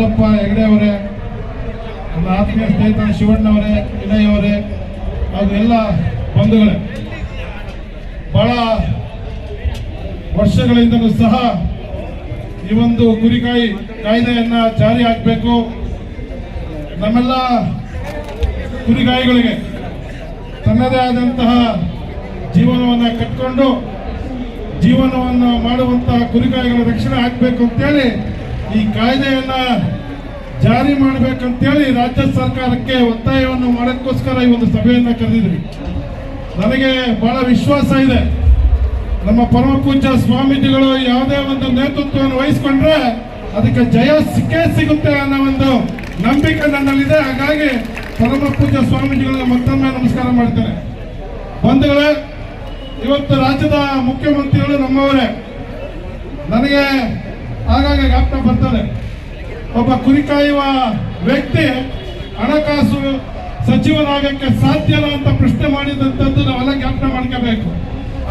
ಯಲ್ಲಪ್ಪ ಹೆಗಡೆ ಅವರೇ ನನ್ನ ಆತ್ಮೀಯ ಸ್ನೇಹಿತ ಶಿವಣ್ಣವರೇ ವಿನಯ್ ಅವರೇ, ಹಾಗೂ ಎಲ್ಲ ಬಂಧುಗಳೇ. ಬಹಳ ವರ್ಷಗಳಿಂದಲೂ ಸಹ ಈ ಒಂದು ಕುರಿಕಾಯಿ ಕಾಯ್ದೆಯನ್ನ ಜಾರಿ ಆಗಬೇಕು ನಮ್ಮೆಲ್ಲ ಕುರಿಗಾಯಿಗಳಿಗೆ ತನ್ನದೇ ಆದಂತಹ ಜೀವನವನ್ನು ಕಟ್ಕೊಂಡು ಜೀವನವನ್ನು ಮಾಡುವಂತಹ ಕುರಿಗಾಯಿಗಳ ರಕ್ಷಣೆ ಆಗಬೇಕು ಅಂತೇಳಿ ಈ ಕಾಯ್ದೆಯನ್ನ ಜಾರಿ ಮಾಡಬೇಕಂತೇಳಿ ರಾಜ್ಯ ಸರ್ಕಾರಕ್ಕೆ ಒತ್ತಾಯವನ್ನು ಮಾಡೋಕ್ಕೋಸ್ಕರ ಈ ಒಂದು ಸಭೆಯನ್ನು ಕರೆದಿದ್ವಿ. ನನಗೆ ಬಹಳ ವಿಶ್ವಾಸ ಇದೆ. ನಮ್ಮ ಪರಮ ಪೂಜ್ಯ ಸ್ವಾಮೀಜಿಗಳು ಯಾವುದೇ ಒಂದು ನೇತೃತ್ವವನ್ನು ವಹಿಸಿಕೊಂಡ್ರೆ ಅದಕ್ಕೆ ಜಯ ಸಿಕ್ಕೇ ಸಿಗುತ್ತೆ ಅನ್ನೋ ಒಂದು ನಂಬಿಕೆ ನನ್ನಲ್ಲಿದೆ. ಹಾಗಾಗಿ ಪರಮ ಪೂಜ್ಯ ಸ್ವಾಮೀಜಿಗಳಿಗೆ ಮತ್ತೊಮ್ಮೆ ನಮಸ್ಕಾರ ಮಾಡ್ತೇನೆ. ಬಂಧುಗಳೇ, ಇವತ್ತು ರಾಜ್ಯದ ಮುಖ್ಯಮಂತ್ರಿಗಳು ನಮ್ಮವರೇ. ನನಗೆ ಬರ್ತದೆ ಒಬ್ಬ ಕುರಿ ಕಾಯುವ ವ್ಯಕ್ತಿ ಹಣಕಾಸು ಸಚಿವರಾಗಕ್ಕೆ ಸಾಧ್ಯನಾ ಅಂತ ಪ್ರಶ್ನೆ ಮಾಡಿದಂಥದ್ದು ನಾವೆಲ್ಲ ಜ್ಞಾಪನೆ ಮಾಡ್ಕೋಬೇಕು.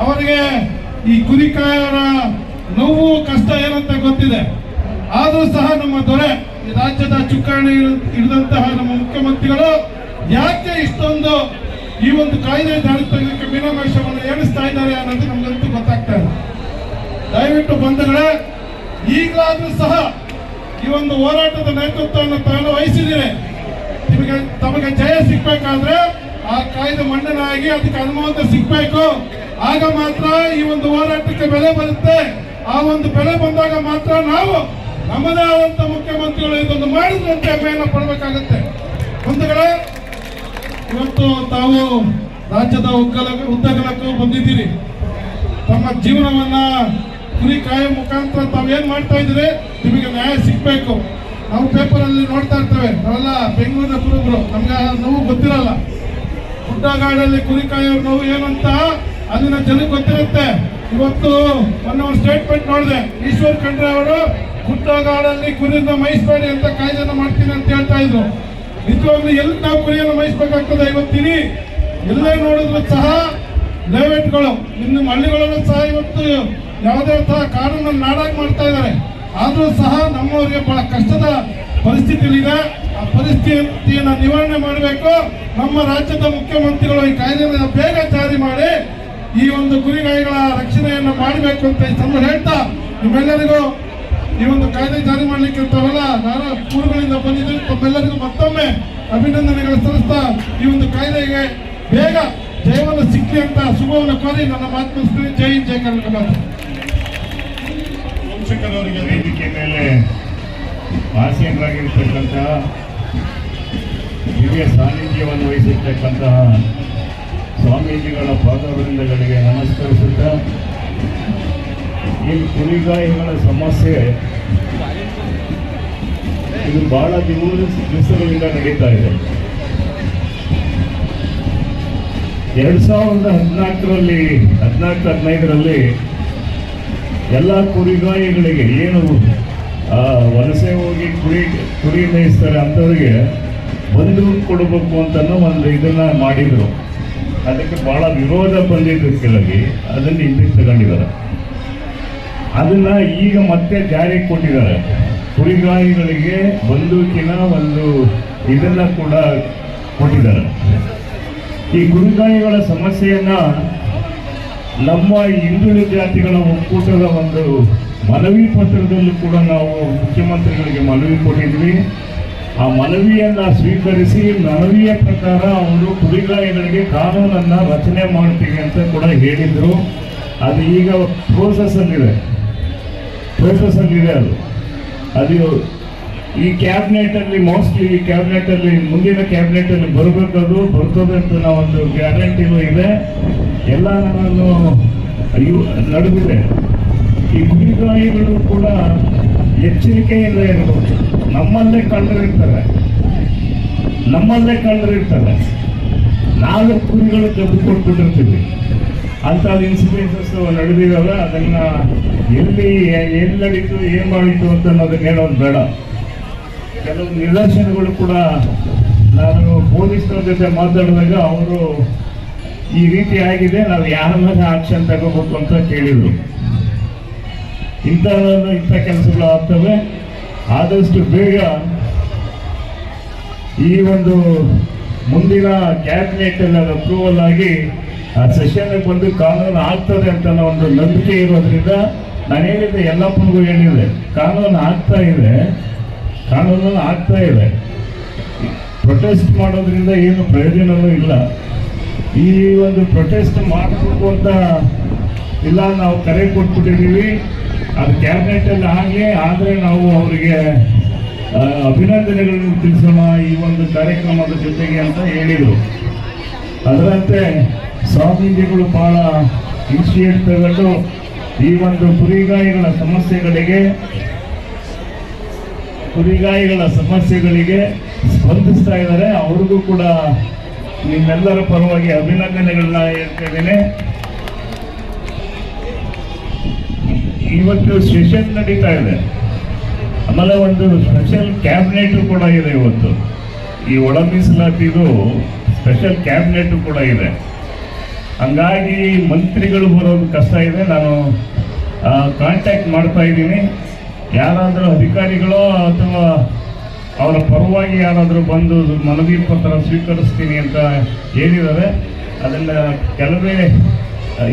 ಅವರಿಗೆ ಈ ಕುರಿ ಕಾಯೋರ ನೋವು, ಕಷ್ಟ ಏನಂತ ಗೊತ್ತಿದೆ. ಆದರೂ ಸಹ ನಮ್ಮ ದೊರೆ, ಈ ರಾಜ್ಯದ ಚುಕ್ಕಾಣಿ ಹಿಡಿದಂತಹ ನಮ್ಮ ಮುಖ್ಯಮಂತ್ರಿಗಳು ಯಾಕೆ ಇಷ್ಟೊಂದು ಈ ಒಂದು ಕಾಯ್ದೆ ದಾಳಿ ತೆಗೆದಕ್ಕೆ ಮೀನಾಮೇಷವನ್ನು ಏಣಿಸ್ತಾ ಇದ್ದಾರೆ ಅನ್ನೋದು ನಮ್ಗಂತೂ ಗೊತ್ತಾಗ್ತಾ ಇದೆ ದಯವಿಟ್ಟು ಬಂಧುಗಳೇ ಈಗಲಾದ್ರೂ ಸಹ ಈ ಒಂದು ಹೋರಾಟದ ನೇತೃತ್ವವನ್ನು ತಾನು ವಹಿಸಿದ್ದೇನೆ ನಿಮಗೆ ತಮಗೆ ಜಯ ಸಿಗ್ಬೇಕಾದ್ರೆ ಆ ಕಾಯ್ದೆ ಮಂಡನೆ ಆಗಿ ಅದಕ್ಕೆ ಅನುಮೋದನೆ ಸಿಗ್ಬೇಕು. ಆಗ ಮಾತ್ರ ಈ ಒಂದು ಹೋರಾಟಕ್ಕೆ ಬೆಲೆ ಬರುತ್ತೆ. ಆ ಒಂದು ಬೆಲೆ ಬಂದಾಗ ಮಾತ್ರ ನಾವು ನಮ್ಮದೇ ಆದಂತ ಮುಖ್ಯಮಂತ್ರಿಗಳು ಇದನ್ನು ಮಾಡಿದ್ರಂತೆ ಅಭಿಯಾನ ಪಡಬೇಕಾಗತ್ತೆ. ಬಂಧುಗಳೇ ಇವತ್ತು ತಾವು ರಾಜ್ಯದ ಉಗ್ಗಲ ಉದ್ದಗಲಕ್ಕೂ ಬಂದಿದ್ದೀರಿ. ತಮ್ಮ ಜೀವನವನ್ನ ಕುರಿ ಕಾಯೋ ಮುಖಾಂತರ ತಾವೇನ್ ಮಾಡ್ತಾ ಇದ್ರೆ ನಿಮಗೆ ನ್ಯಾಯ ಸಿಗ್ಬೇಕು. ನಾವು ಪೇಪರ್ ಅಲ್ಲಿ ನೋಡ್ತಾ ಇರ್ತೇವೆ. ನಾವೆಲ್ಲ ಬೆಂಗಳೂರಿನ ಕುರುಬರು ನಮ್ಗೆ ನೋವು ಗೊತ್ತಿರಲ್ಲ. ಗುಡ್ಡಗಾಡಲ್ಲಿ ಕುರಿ ಕಾಯೋರ್ ನೋವು ಏನಂತ ಅಲ್ಲಿನ ಜನಕ್ಕೆ ಗೊತ್ತಿರುತ್ತೆ. ಇವತ್ತು ಮೊನ್ನೆ ಒಂದು ಸ್ಟೇಟ್ಮೆಂಟ್ ನೋಡಿದೆ. ಈಶ್ವರ್ ಖಂಡ್ರೆ ಅವರು, ಗುಡ್ಡಗಾಡಲ್ಲಿ ಕುರಿಯಿಂದ ಮೈಸ್ಬೇಡಿ ಅಂತ ಕಾಯ್ದೆನ ಮಾಡ್ತೀನಿ ಅಂತ ಹೇಳ್ತಾ ಇದ್ರು. ನಿಜವಾಗ್ಲೂ ಎಲ್ಲಿ ನಾವು ಕುರಿಯನ್ನು ಮಹಿಸ್ಬೇಕಾಗ್ತದೆ ಇವತ್ತಿನಿ ಎಲ್ಲೇ ನೋಡಿದ್ರು ಸಹ, ಲೇಔಟ್ಗಳು, ಇನ್ನು ಹಳ್ಳಿಗಳಲ್ಲೂ ಸಹ ಇವತ್ತು ಯಾವುದೇ ತರ ಕಾನೂನನ್ನು ನಾಡಾಗಿ ಮಾಡ್ತಾ ಇದ್ದಾರೆ. ಆದರೂ ಸಹ ನಮ್ಮವರಿಗೆ ಬಹಳ ಕಷ್ಟದ ಪರಿಸ್ಥಿತಿಗಳಿದೆ ಆ ಪರಿಸ್ಥಿತಿಯನ್ನು ನಿವಾರಣೆ ಮಾಡಬೇಕು. ನಮ್ಮ ರಾಜ್ಯದ ಮುಖ್ಯಮಂತ್ರಿಗಳು ಈ ಕಾಯ್ದೆಯನ್ನು ಬೇಗ ಜಾರಿ ಮಾಡಿ ಈ ಒಂದು ಗುರಿಗಾಯಿಗಳ ರಕ್ಷಣೆಯನ್ನು ಮಾಡಬೇಕು ಅಂತ ಈ ಸಂದರ್ಭ ಹೇಳ್ತಾ ನಿಮ್ಮೆಲ್ಲರಿಗೂ ಈ ಒಂದು ಕಾಯ್ದೆ ಜಾರಿ ಮಾಡಲಿಕ್ಕೆ ಇರ್ತಾವಲ್ಲ ನಾನು ಊರುಗಳಿಂದ ಬಂದಿದ್ದೀನಿ. ತಮ್ಮೆಲ್ಲರಿಗೂ ಮತ್ತೊಮ್ಮೆ ಅಭಿನಂದನೆಗಳು ಸಲ್ಲಿಸ್ತಾ ಈ ಒಂದು ಕಾಯ್ದೆಗೆ ಬೇಗ ಜಯವನ್ನು ಸಿಕ್ಕಿ ಅಂತ ಶುಭವನ್ನು ಕೋರಿ ನನ್ನ ಮಾತು ಜೈ ಜೈ ಕರ್ನಾಟಕ ಮಾತು. ವಂಶಕರವರಿಗೆ ವೇದಿಕೆ ಮೇಲೆ ಆಸೀನರಾಗಿರ್ತಕ್ಕಂತಹ ಹಿರಿಯ ಸಾನ್ನಿಧ್ಯವನ್ನು ವಹಿಸಿರ್ತಕ್ಕಂತಹ ಸ್ವಾಮೀಜಿಗಳ ಪಾದವೃಂದಗಳಿಗೆ ನಮಸ್ಕರಿಸುತ್ತಾ ಈ ಕುರಿಗಾಯಿಗಳ ಸಮಸ್ಯೆ ಇದು ಬಹಳ ದಿವಸ ದಿವಸಗಳಿಂದ ನಡೀತಾ ಇದೆ ಎರಡು ಸಾವಿರದ ಹದಿನಾಲ್ಕರಲ್ಲಿ ಹದಿನಾಲ್ಕು ಹದಿನೈದರಲ್ಲಿ ಎಲ್ಲ ಕುರಿಗಾಯಿಗಳಿಗೆ ಏನು ವಲಸೆ ಹೋಗಿ ಕುರಿ ಕುರಿ ಮೇಯಿಸ್ತಾರೆ ಅಂಥವ್ರಿಗೆ ಬಂದು ಕೊಡಬೇಕು ಅಂತಲೂ ಒಂದು ಇದನ್ನು ಮಾಡಿದರು. ಅದಕ್ಕೆ ಭಾಳ ವಿರೋಧ ಬಂದಿದ್ದು ಕೆಳಗೆ ಅದನ್ನು ಹಿಂದಕ್ಕೆ ತಗೊಂಡಿದ್ದಾರೆ. ಅದನ್ನು ಈಗ ಮತ್ತೆ ಜಾರಿಗೆ ಕೊಟ್ಟಿದ್ದಾರೆ. ಕುರಿಗಾಯಿಗಳಿಗೆ ಬಂದೂಕಿನ ಒಂದು ಇದನ್ನು ಕೂಡ ಕೊಟ್ಟಿದ್ದಾರೆ. ಈ ಕುರಿಗಾಯಿಗಳ ಸಮಸ್ಯೆಯನ್ನ ನಮ್ಮ ಹಿಂದುಳಿದ ಜಾತಿಗಳ ಒಕ್ಕೂಟದ ಒಂದು ಮನವಿ ಪತ್ರದಲ್ಲೂ ಕೂಡ ನಾವು ಮುಖ್ಯಮಂತ್ರಿಗಳಿಗೆ ಮನವಿ ಕೊಟ್ಟಿದ್ವಿ. ಆ ಮನವಿಯನ್ನು ಸ್ವೀಕರಿಸಿ ಮನವಿಯ ಪ್ರಕಾರ ಅವರು ಕುರಿಗಾಯಿಗಳಿಗೆ ಕಾನೂನನ್ನ ರಚನೆ ಮಾಡ್ತೀವಿ ಅಂತ ಕೂಡ ಹೇಳಿದರು. ಅದು ಈಗ ಪ್ರೋಸೆಸ್ ಅಲ್ಲಿದೆ. ಪ್ರೋಸೆಸ್ ಅಲ್ಲಿದೆ ಅದು. ಅದು ಈ ಕ್ಯಾಬಿನೆಟ್ ಅಲ್ಲಿ ಮೋಸ್ಟ್ಲಿ ಈ ಕ್ಯಾಬಿನೆಟ್ ಅಲ್ಲಿ, ಮುಂದಿನ ಕ್ಯಾಬಿನೆಟ್ ಅಲ್ಲಿ ಬರಬೇಕದು ಬರ್ತದೆ ಅಂತ ನಾವೊಂದು ಗ್ಯಾರಂಟಿನೂ ಇದೆ. ಎಲ್ಲ ನಾನು ಅಯ್ಯೋ ನಡೆದಿದೆ. ಈ ಕುರಿಗಾಯಿಗಳು ಕೂಡ ಎಚ್ಚರಿಕೆಯಿಂದ ಇರಬೇಕು ನಮ್ಮಲ್ಲೇ ಕಂಡರಿರ್ತಾರೆ ನಮ್ಮಲ್ಲೇ ಕಂಡರಿರ್ತಾರೆ ನಾಲ್ಕು ಕುರಿಗಳು ಕಬ್ಬು ಕೊಟ್ಬಿಟ್ಟಿರ್ತೀವಿ. ಅಂತ ಇನ್ಸಿಡೆನ್ಸಸ್ ನಡೆದಿದಾವೆ ಅದನ್ನ ಎಲ್ಲಿ ಎಲ್ಲಿ ನಡೀತು ಏನ್ ಮಾಡಿತು ಅಂತ ಅನ್ನೋದನ್ನ ಹೇಳೋದು ಬೇಡ. ಕೆಲವು ನಿದರ್ಶನಗಳು ಕೂಡ ನಾನು ಪೊಲೀಸರ ಜೊತೆ ಮಾತಾಡಿದಾಗ ಅವರು ಈ ರೀತಿ ಆಗಿದೆ, ನಾವು ಯಾರ ಮೇಲೆ ಆಕ್ಷನ್ ತಗೋಬೇಕು ಅಂತ ಕೇಳಿದ್ರು. ಇಂಥ ಇಂಥ ಕೆಲಸಗಳು ಆಗ್ತವೆ. ಆದಷ್ಟು ಬೇಗ ಈ ಒಂದು ಮುಂದಿನ ಕ್ಯಾಬಿನೆಟ್ ಅಲ್ಲಿ ಅಪ್ರೂವಲ್ ಆಗಿ ಆ ಸೆಷನ್ ಬಂದು ಕಾನೂನು ಆಗ್ತದೆ ಅಂತ ಒಂದು ನಂಬಿಕೆ ಇರೋದ್ರಿಂದ ನಾನು ಹೇಳಿದ್ದೆ ಎಲ್ಲಪ್ಪನಿಗೂ ಹೇಳಿದೆ, ಕಾನೂನು ಆಗ್ತಾ ಇದೆ ಕಾನೂನು ಆಗ್ತಾ ಇದೆ. ಪ್ರೊಟೆಸ್ಟ್ ಮಾಡೋದ್ರಿಂದ ಏನು ಪ್ರಯೋಜನವೂ ಇಲ್ಲ. ಈ ಒಂದು ಪ್ರೊಟೆಸ್ಟ್ ಮಾಡಬೇಕು ಅಂತ ಇಲ್ಲ, ನಾವು ಕರೆ ಕೊಟ್ಬಿಟ್ಟಿದ್ದೀವಿ. ಅದು ಕ್ಯಾಬಿನೆಟಲ್ಲಿ ಆಗಲಿ, ಆದರೆ ನಾವು ಅವರಿಗೆ ಅಭಿನಂದನೆಗಳನ್ನು ತಿಳಿಸೋಣ ಈ ಒಂದು ಕಾರ್ಯಕ್ರಮದ ಜೊತೆಗೆ ಅಂತ ಹೇಳಿದರು. ಅದರಂತೆ ಸ್ವಾಮೀಜಿಗಳು ಬಹಳ ಇನಿಷಿಯೇಟ್ ತಗೊಂಡು ಈ ಒಂದು ಕುರಿಗಾಯಿಗಳ ಸಮಸ್ಯೆಗಳಿಗೆ ಕುರಿಗಾಯಿಗಳ ಸಮಸ್ಯೆಗಳಿಗೆ ಸ್ಪಂದಿಸ್ತಾ ಇದ್ದಾರೆ. ಅವ್ರಿಗೂ ಕೂಡ ನಿಮ್ಮೆಲ್ಲರ ಪರವಾಗಿ ಅಭಿನಂದನೆಗಳನ್ನ ಹೇಳ್ತಾ ಇದ್ದೇನೆ. ಇವತ್ತು ಸೆಷನ್ ನಡೀತಾ ಇದೆ. ಆಮೇಲೆ ಒಂದು ಸ್ಪೆಷಲ್ ಕ್ಯಾಬಿನೆಟ್ ಕೂಡ ಇದೆ ಇವತ್ತು. ಈ ಒಳ ಮೀಸಲಾತಿದು ಸ್ಪೆಷಲ್ ಕ್ಯಾಬಿನೆಟ್ ಕೂಡ ಇದೆ. ಹಂಗಾಗಿ ಮಂತ್ರಿಗಳು ಬರೋದು ಕಷ್ಟ ಇದೆ. ನಾನು ಕಾಂಟ್ಯಾಕ್ಟ್ ಮಾಡ್ತಾ ಇದ್ದೀನಿ. ಯಾರಾದರೂ ಅಧಿಕಾರಿಗಳೋ ಅಥವಾ ಅವರ ಪರವಾಗಿ ಯಾರಾದರೂ ಬಂದು ಮನವಿ ಪತ್ರ ಸ್ವೀಕರಿಸ್ತೀನಿ ಅಂತ ಹೇಳಿದ್ದಾರೆ. ಅದನ್ನು ಕೆಲವೇ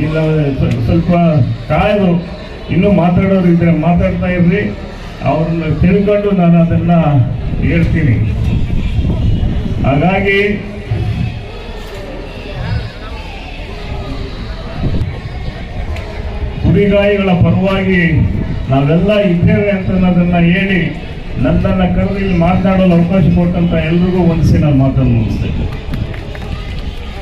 ಇಲ್ಲ ಸ್ವಲ್ಪ ಕಾಯ್ದು ಇನ್ನೂ ಮಾತಾಡೋರು ಇದ್ದರೆ ಮಾತಾಡ್ತಾ ಇರ್ರಿ. ಅವ್ರನ್ನ ತಿಳ್ಕೊಂಡು ನಾನು ಅದನ್ನು ಹೇಳ್ತೀನಿ. ಹಾಗಾಗಿ, ಕುರಿಗಾಯಿಗಳ ಪರವಾಗಿ ನಾವೆಲ್ಲ ಇದ್ದೇವೆ ಅಂತ ಅನ್ನೋದನ್ನ ಹೇಳಿ ನನ್ನನ್ನು ಕರೆದು ಇಲ್ಲಿ ಮಾತನಾಡಲು ಅವಕಾಶ ಕೊಟ್ಟಂತ ಎಲ್ರಿಗೂ ಒಂದು ನಾನು ಮಾತನ್ನು ಮುಗಿಸ್ತೇನೆ.